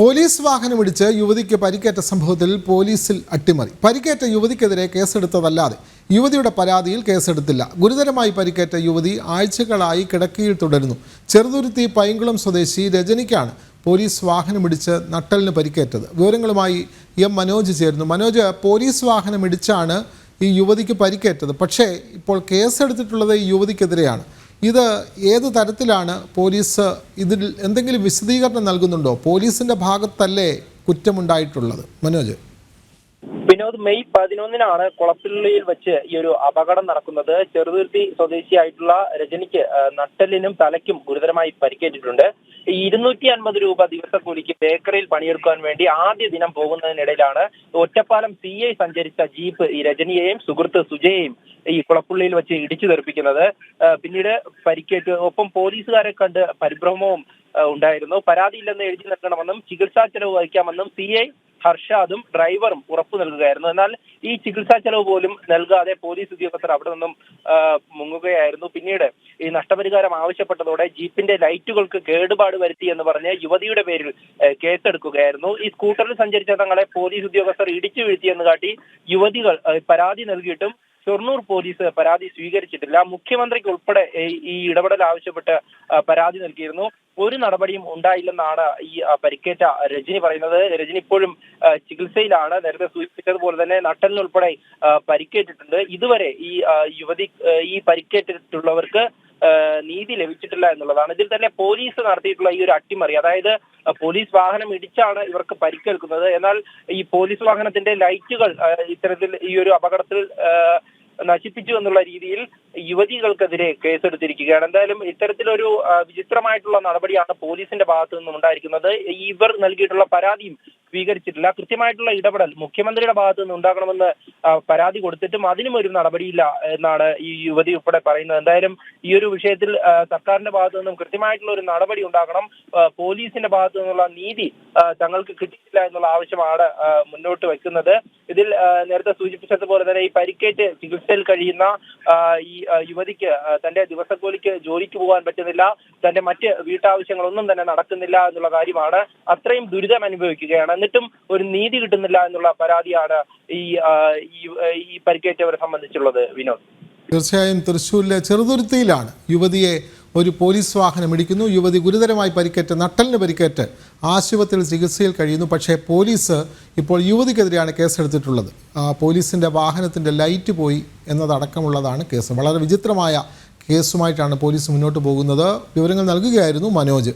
Police വാഹനം വാഹനമിടിച്ച് യുവതിക്ക് പരിക്കേറ്റ സംഭവത്തിൽ പോലീസിൽ അട്ടിമറി. പരിക്കേറ്റ യുവതിക്കെതിരെ കേസെടുത്തതല്ലാതെ യുവതിയുടെ പരാതിയിൽ കേസെടുത്തില്ല. ഗുരുതരമായി പരിക്കേറ്റ യുവതി ആഴ്ചകളായി കിടക്കയിൽ തുടരുന്നു. ചെറുതുരുത്തി പൈങ്കുളം സ്വദേശി രജനിക്കാണ് പോലീസ് വാഹനം വാഹനമിടിച്ച് നട്ടലിന് പരിക്കേറ്റത്. വിവരങ്ങളുമായി എം മനോജ് ചേരുന്നു. മനോജ് പോലീസ് വാഹനം വാഹനമിടിച്ചാണ് ഈ യുവതിക്ക് പരിക്കേറ്റത്. പക്ഷേ ഇപ്പോൾ കേസെടുത്തിട്ടുള്ളത് ഈ യുവതിക്കെതിരെയാണ്. ഇത് ഏത് തരത്തിലാണ് പോലീസ് ഇതിൽ എന്തെങ്കിലും വിശദീകരണം നൽകുന്നുണ്ടോ? പോലീസിന്റെ ഭാഗത്തല്ലേ കുറ്റമുണ്ടായിട്ടുള്ളത്? മനോജ്. വിനോദ് മെയ് പതിനൊന്നിനാണ് കുളപ്പിള്ളിയിൽ വെച്ച് ഈ ഒരു അപകടം നടക്കുന്നത്. ചെറുതുരുത്തി സ്വദേശിയായിട്ടുള്ള രജനിക്ക് നട്ടലിനും തലയ്ക്കും ഗുരുതരമായി പരിക്കേറ്റിട്ടുണ്ട്. ഈ ഇരുന്നൂറ്റി അൻപത് രൂപ ദിവസക്കൂലിക്ക് ബേക്കറിയിൽ പണിയെടുക്കാൻ വേണ്ടി ആദ്യ ദിനം പോകുന്നതിനിടയിലാണ് ഒറ്റപ്പാലം സി ഐ സഞ്ചരിച്ച ജീപ്പ് ഈ രജനിയെയും സുഹൃത്ത് സുജയെയും ഈ കുളപ്പുള്ളിയിൽ വെച്ച് ഇടിച്ചു തെറിപ്പിക്കുന്നത്. പിന്നീട് പരിക്കേറ്റ് ഒപ്പം പോലീസുകാരെ കണ്ട് പരിഭ്രമവും ഉണ്ടായിരുന്നു. പരാതിയില്ലെന്ന് എഴുതി നൽകണമെന്നും ചികിത്സാ ചെലവ് വഹിക്കാമെന്നും സി ഐ ഹർഷാദും ഡ്രൈവറും ഉറപ്പു നൽകുകയായിരുന്നു. എന്നാൽ ഈ ചികിത്സാ ചെലവ് പോലും നൽകാതെ പോലീസ് ഉദ്യോഗസ്ഥർ അവിടെ നിന്നും മുങ്ങുകയായിരുന്നു. പിന്നീട് നഷ്ടപരിഹാരം ആവശ്യപ്പെട്ടതോടെ ജീപ്പിന്റെ ലൈറ്റുകൾക്ക് കേടുപാട് വരുത്തി എന്ന് പറഞ്ഞ് യുവതിയുടെ പേരിൽ കേസെടുക്കുകയായിരുന്നു. ഈ സ്കൂട്ടറിൽ സഞ്ചരിച്ച തങ്ങളെ പോലീസ് ഉദ്യോഗസ്ഥർ ഇടിച്ചു വീഴ്ത്തിയെന്ന് കാട്ടി യുവതികൾ പരാതി നൽകിയിട്ടും ഷൊർണൂർ പോലീസ് പരാതി സ്വീകരിച്ചിട്ടില്ല. മുഖ്യമന്ത്രിക്ക് ഉൾപ്പെടെ ഈ- ഇടപെടൽ ആവശ്യപ്പെട്ട് പരാതി നൽകിയിരുന്നു. ഒരു നടപടിയും ഉണ്ടായില്ലെന്നാണ് ഈ പരിക്കേറ്റ രജനി പറയുന്നത്. രജനി ഇപ്പോഴും ചികിത്സയിലാണ്. നേരത്തെ സൂചിപ്പിച്ചതുപോലെ തന്നെ നട്ടലിനുൾപ്പെടെ പരിക്കേറ്റിട്ടുണ്ട്. ഇതുവരെ ഈ യുവതി ഈ പരിക്കേറ്റിട്ടുള്ളവർക്ക് നീതി ലഭിച്ചിട്ടില്ല എന്നുള്ളതാണ്. ഇതിൽ തന്നെ പോലീസ് നടത്തിയിട്ടുള്ള ഈ ഒരു അട്ടിമറി അതായത് പോലീസ് വാഹനം ഇടിച്ചാണ് ഇവർക്ക് പരിക്കേൽക്കുന്നത്. എന്നാൽ ഈ പോലീസ് വാഹനത്തിന്റെ ലൈറ്റുകൾ ഇത്തരത്തിൽ ഈ ഒരു അപകടത്തിൽ നശിപ്പിച്ചു എന്നുള്ള രീതിയിൽ യുവതികൾക്കെതിരെ കേസെടുത്തിരിക്കുകയാണ്. എന്തായാലും ഇത്തരത്തിലൊരു വിചിത്രമായിട്ടുള്ള നടപടിയാണ് പോലീസിന്റെ ഭാഗത്തു നിന്നും ഉണ്ടായിരിക്കുന്നത്. ഇവർ നൽകിയിട്ടുള്ള പരാതിയും സ്വീകരിച്ചിട്ടില്ല. കൃത്യമായിട്ടുള്ള ഇടപെടൽ മുഖ്യമന്ത്രിയുടെ ഭാഗത്തു നിന്ന് ഉണ്ടാകണമെന്ന് പരാതി കൊടുത്തിട്ടും അതിനും ഒരു നടപടിയില്ല എന്നാണ് ഈ യുവതി ഉൾപ്പെടെ പറയുന്നത്. എന്തായാലും ഈ ഒരു വിഷയത്തിൽ സർക്കാരിന്റെ ഭാഗത്തു നിന്നും കൃത്യമായിട്ടുള്ള ഒരു നടപടി ഉണ്ടാകണം. പോലീസിന്റെ ഭാഗത്തു നിന്നുള്ള നീതി തങ്ങൾക്ക് കിട്ടിയിട്ടില്ല എന്നുള്ള ആവശ്യമാണ് മുന്നോട്ട് വെക്കുന്നത്. ഇതിൽ നേരത്തെ സൂചിപ്പിച്ചതുപോലെ തന്നെ ഈ പരിക്കേറ്റ് ചികിത്സയിൽ കഴിയുന്ന ഈ യുവതിക്ക് തന്റെ ദിവസക്കൂലിക്ക് ജോലിക്ക് പോകാൻ പറ്റുന്നില്ല തന്റെ മറ്റ് വീട്ടാവശ്യങ്ങളൊന്നും തന്നെ നടക്കുന്നില്ല എന്നുള്ള കാര്യമാണ് അത്രയും ദുരിതം അനുഭവിക്കുകയാണ്. എന്നിട്ടും ഒരു നീതി കിട്ടുന്നില്ല എന്നുള്ള പരാതിയാണ് ഈ- ഈ പരിക്കേറ്റവരെ സംബന്ധിച്ചുള്ളത് വിനോദ്. തീർച്ചയായും തൃശ്ശൂരിലെ ചെറുതുരുത്തിയിലാണ് യുവതിയെ ഒരു പോലീസ് വാഹനം ഇടിക്കുന്നു. യുവതി ഗുരുതരമായി പരിക്കേറ്റ് നട്ടലിന് പരിക്കേറ്റ് ആശുപത്രിയിൽ ചികിത്സയിൽ കഴിയുന്നു. പക്ഷേ പോലീസ് ഇപ്പോൾ യുവതിക്കെതിരെയാണ് കേസെടുത്തിട്ടുള്ളത്. പോലീസിന്റെ വാഹനത്തിന്റെ ലൈറ്റ് പോയി എന്നതടക്കമുള്ളതാണ് കേസ്. വളരെ വിചിത്രമായ കേസുമായിട്ടാണ് പോലീസ് മുന്നോട്ട് പോകുന്നത്. വിവരങ്ങൾ നൽകുകയായിരുന്നു മനോജ്.